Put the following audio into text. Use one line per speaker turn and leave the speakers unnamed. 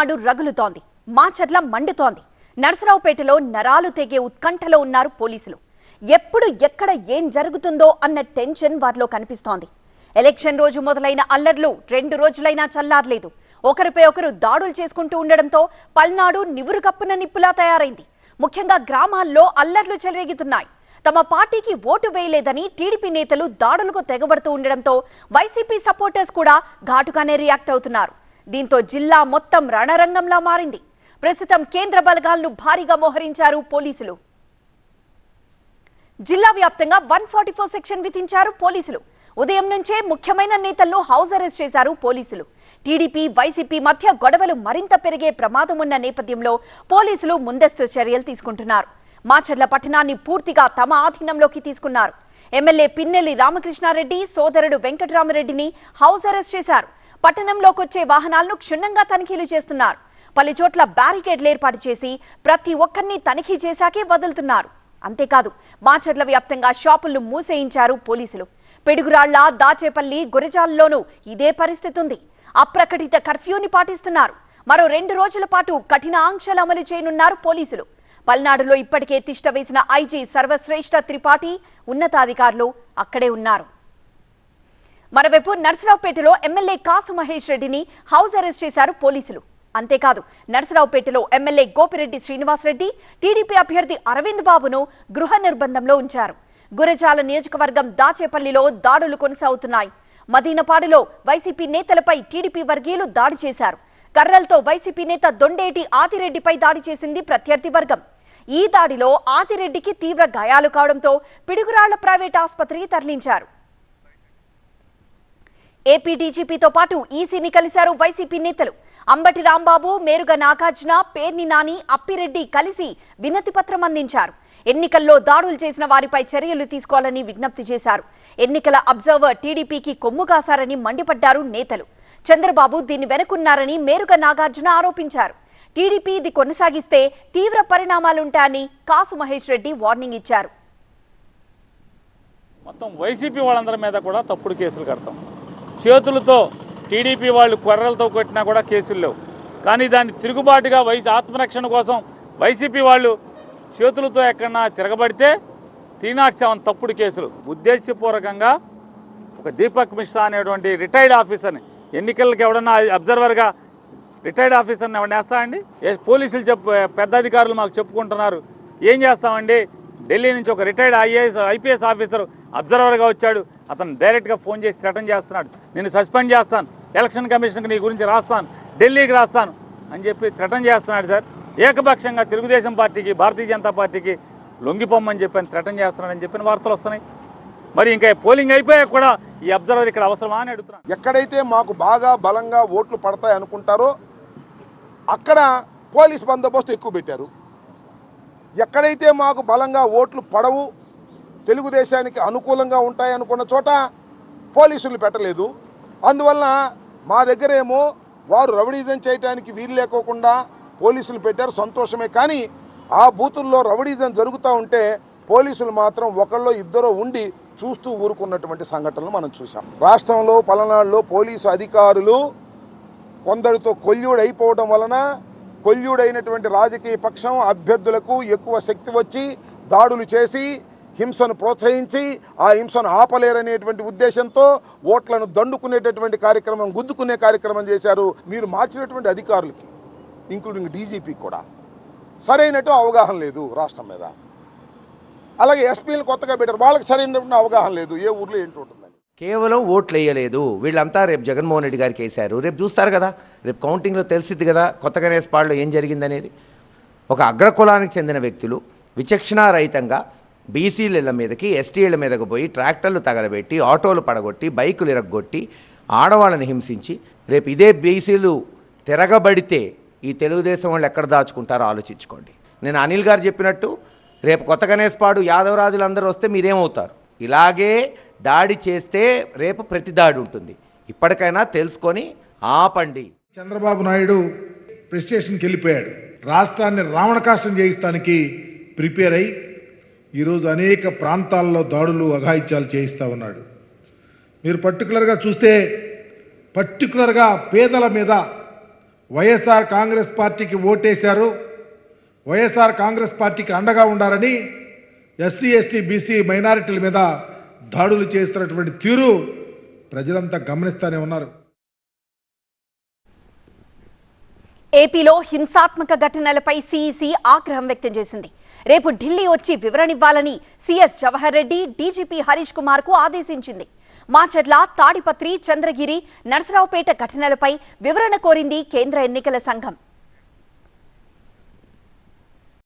నాడు రగులుతోంది. మాచర్ల మండుతోంది. నరసరావుపేటలో నరాలు తెగే ఉత్కంఠలో ఉన్నారు పోలీసులు. ఎప్పుడు ఎక్కడ ఏం జరుగుతుందో అన్న టెన్షన్ వారిలో కనిపిస్తోంది. ఎలక్షన్ రోజు మొదలైన అల్లర్లు రెండు రోజులైనా చల్లారలేదు. ఒకరిపై ఒకరు దాడులు చేసుకుంటూ ఉండడంతో పల్నాడు నివురుకప్పున నిప్పులా తయారైంది. ముఖ్యంగా గ్రామాల్లో అల్లర్లు చెలరేగుతున్నాయి. తమ పార్టీకి ఓటు వేయలేదని టీడీపీ నేతలు దాడులకు తెగబడుతూ ఉండడంతో వైసీపీ సపోర్టర్స్ కూడా ఘాటుగానే రియాక్ట్ అవుతున్నారు. దీంతో జిల్లా మొత్తం రణరంగంలా మారింది. ప్రస్తుతం కేంద్ర బలగాలను భారీగా మోహరించారు పోలీసులు. జిల్లా వ్యాప్తంగా వన్ ఫార్టీ ఫోర్ సెక్షన్ విధించారు పోలీసులు. ఉదయం నుంచే ముఖ్యమైన నేతలను హౌస్ అరెస్ట్ చేశారు పోలీసులు. టీడీపీ వైసీపీ మధ్య గొడవలు మరింత పెరిగే ప్రమాదం ఉన్న నేపథ్యంలో పోలీసులు ముందస్తు చర్యలు తీసుకుంటున్నారు. మాచర్ల పట్టణాన్ని పూర్తిగా తమ ఆధీనంలోకి తీసుకున్నారు. ఎమ్మెల్యే పిన్నెల్లి రామకృష్ణారెడ్డి సోదరుడు వెంకటరామరెడ్డిని హౌస్ అరెస్ట్ చేశారు. పట్టణంలోకొచ్చే వాహనాలను క్షుణ్ణంగా తనిఖీలు చేస్తున్నారు. పలు చోట్ల బ్యారికేడ్లు ఏర్పాటు చేసి ప్రతి ఒక్కరిని తనిఖీ చేశాకే వదులుతున్నారు. అంతేకాదు మాచర్ల వ్యాప్తంగా షాపులను మూసేయించారు పోలీసులు. పిడుగురాళ్ళ దాచేపల్లి గురజాల్లోనూ ఇదే పరిస్థితి ఉంది అప్రకటిత కర్ఫ్యూని పాటిస్తున్నారు. మరో రెండు రోజుల పాటు కఠిన ఆంక్షలు అమలు చేయనున్నారు పోలీసులు. పల్నాడులో ఇప్పటికే తిష్ట వేసిన ఐజీ సర్వశ్రేష్ఠ త్రిపాఠి ఉన్నతాధికారులు అక్కడే ఉన్నారు. మరోవైపు నర్సరావుపేటలో ఎమ్మెల్యే కాసు మహేష్ రెడ్డిని హౌస్ అరెస్ట్ చేశారు పోలీసులు. అంతేకాదు నర్సరావుపేటలో ఎమ్మెల్యే గోపిరెడ్డి శ్రీనివాసరెడ్డి టీడీపీ అభ్యర్థి అరవింద్ బాబును గృహ నిర్బంధంలో ఉంచారు. గురజాల నియోజకవర్గం దాచేపల్లిలో దాడులు కొనసాగుతున్నాయి. మదీనపాడులో వైసీపీ నేతలపై టీడీపీ వర్గీయులు దాడి చేశారు. కర్రలతో వైసీపీ నేత దొండేటి ఆదిరెడ్డిపై దాడి చేసింది ప్రత్యర్థి వర్గం. ఈ దాడిలో ఆదిరెడ్డికి తీవ్ర గాయాలు కావడంతో పిడుగురాళ్ళ ప్రైవేట్ ఆసుపత్రికి తరలించారు. ఏపీ డీజీపీతో పాటు ఈసీని కలిశారు వైసీపీ నేతలు. అంబటి రాంబాబు మేరుగ నాగార్జున పేర్ని నాని అప్పిరెడ్డి కలిసి వినతి పత్రం అందించారు. ఎన్నికల్లో దాడులు చేసిన వారిపై చర్యలు తీసుకోవాలని విజ్ఞప్తి చేశారు. ఎన్నికల అబ్జర్వర్ టీడీపీకి కొమ్ము కాశారని మండిపడ్డారు నేతలు. చంద్రబాబు దీన్ని వెనుకున్నారని మేరుగ నాగార్జున ఆరోపించారు. టీడీపీ ఇది కొనసాగిస్తే తీవ్ర పరిణామాలుంటాయని కాసు మహేష్ రెడ్డి వార్నింగ్ ఇచ్చారు.
మొత్తం వైసీపీ వాళ్ళందరి మీద కూడా తప్పుడు కేసులు కడతాం. చేతులతో టీడీపీ వాళ్ళు కొర్రలతో కొట్టినా కూడా కేసులు లేవు. కానీ దాన్ని తిరుగుబాటుగా వైసీ ఆత్మరక్షణ కోసం వైసీపీ వాళ్ళు చేతులతో ఎక్కడన్నా తిరగబడితే త్రీ నాట్ సెవెన్ తప్పుడు కేసులు. ఉద్దేశపూర్వకంగా ఒక దీపక్ మిశ్రా అనేటువంటి రిటైర్డ్ ఆఫీసర్ని ఎన్నికలకి ఎవడన్నా అబ్జర్వర్గా రిటైర్డ్ ఆఫీసర్ని ఎవరిని వేస్తామండి పోలీసులు చెప్పు పెద్ద అధికారులు మాకు చెప్పుకుంటున్నారు. ఏం చేస్తామండి? ఢిల్లీ నుంచి ఒక రిటైర్డ్ ఐఏఎస్ ఐపీఎస్ ఆఫీసర్ అబ్జర్వర్గా వచ్చాడు. అతను డైరెక్ట్గా ఫోన్ చేసి థ్రెటన్ చేస్తున్నాడు. నేను సస్పెండ్ చేస్తాను. ఎలక్షన్ కమిషన్కి నీ గురించి రాస్తాను. ఢిల్లీకి రాస్తాను. అని చెప్పి థ్రెటన్ చేస్తున్నాడు సార్. ఏకపక్షంగా తెలుగుదేశం పార్టీకి భారతీయ జనతా పార్టీకి లొంగిపోమ్మని చెప్పి థ్రెటన్ చేస్తున్నాడని చెప్పిన వార్తలు వస్తున్నాయి. మరి ఇంకా పోలింగ్ అయిపోయాక కూడా ఈ అబ్జర్వర్ ఇక్కడ అవసరమా అని అడుగుతున్నాను.
ఎక్కడైతే మాకు బాగా బలంగా ఓట్లు పడతాయి అనుకుంటారో అక్కడ పోలీస్ బందోబస్తు ఎక్కువ పెట్టారు. ఎక్కడైతే మాకు బలంగా ఓట్లు పడవు తెలుగుదేశానికి అనుకూలంగా ఉంటాయనుకున్న చోట పోలీసులు పెట్టలేదు. అందువలన మా దగ్గరేమో వారు రౌడీజం చేయడానికి వీలు లేకోకుండా పోలీసులు పెట్టారు సంతోషమే. కానీ ఆ బూతుల్లో రౌడీజం జరుగుతూ ఉంటే పోలీసులు మాత్రం ఒకళ్ళో ఇద్దరో ఉండి చూస్తూ ఊరుకున్నటువంటి సంఘటనలు మనం చూసాం రాష్ట్రంలో పలనాడులో పోలీసు అధికారులు కొందరితో కొల్యూడు అయిపోవడం వలన కొల్యూడైనటువంటి రాజకీయ పక్షం అభ్యర్థులకు ఎక్కువ శక్తి వచ్చి దాడులు చేసి హింసను ప్రోత్సహించి ఆ హింసను ఆపలేరనేటువంటి ఉద్దేశంతో ఓట్లను దండుకునేటటువంటి కార్యక్రమం గుద్దుకునే కార్యక్రమం చేశారు మీరు మార్చినటువంటి అధికారులకి ఇంక్లూడింగ్ డీజీపీ కూడా. సరైనట్టు అవగాహన లేదు రాష్ట్రం మీద. అలాగే ఎస్పీలు కొత్తగా పెట్టారు వాళ్ళకి సరైనటువంటి అవగాహన లేదు ఏ ఊర్లో ఏంటి ఉంటుందని.
కేవలం ఓట్లు వేయలేదు వీళ్ళంతా రేపు జగన్మోహన్ రెడ్డి గారికి వేశారు రేపు చూస్తారు కదా రేపు కౌంటింగ్లో తెలిసిద్ది కదా కొత్తగా గణేష్పాడులో ఏం జరిగిందనేది. ఒక అగ్రకులానికి చెందిన వ్యక్తులు విచక్షణారహితంగా బీసీల మీదకి ఎస్టీల మీదకి పోయి ట్రాక్టర్లు తగలబెట్టి ఆటోలు పడగొట్టి బైకులు ఇరగొట్టి ఆడవాళ్ళని హింసించి రేపు ఇదే బీసీలు తిరగబడితే ఈ తెలుగుదేశం వాళ్ళు ఎక్కడ దాచుకుంటారో ఆలోచించుకోండి. నేను అనిల్ గారు చెప్పినట్టు రేపు కొత్త గణేష్పాడు యాదవరాజులు అందరూ వస్తే మీరేమవుతారు? ఇలాగే దాడి చేస్తే రేపు ప్రతి దాడి ఉంటుంది. ఇప్పటికైనా తెలుసుకొని ఆపండి.
చంద్రబాబు నాయుడు ప్రెస్ స్టేషన్కి వెళ్ళిపోయాడు. రాష్ట్రాన్ని రావణకాష్టం చేయిస్తానికి ప్రిపేర్ అయి ఈరోజు అనేక ప్రాంతాల్లో దాడులు అఘాయిత్యాలు చేయిస్తూ ఉన్నాడు. మీరు పర్టికులర్గా చూస్తే పర్టికులర్గా పేదల మీద వైఎస్ఆర్ కాంగ్రెస్ పార్టీకి ఓటేశారు వైఎస్ఆర్ కాంగ్రెస్ పార్టీకి అండగా ఉండాలని ఎస్సీ ఎస్టీ బీసీ మైనారిటీల మీద దాడులు చేస్తున్నటువంటి తీరు ప్రజలంతా గమనిస్తూనే ఉన్నారు.
ఏపీలో హింసాత్మక ఘటనలపై సీఈసీ ఆగ్రహం వ్యక్తం చేసింది. రేపు ఢిల్లీ వచ్చి వివరణివ్వాలని సీఎస్ జవహర్ రెడ్డి డీజీపీ హరీష్ కుమార్కు ఆదేశించింది. మాచర్ల తాడిపత్రి చంద్రగిరి నరసరావుపేట ఘటనలపై వివరణ కోరింది కేంద్ర ఎన్నికల సంఘం.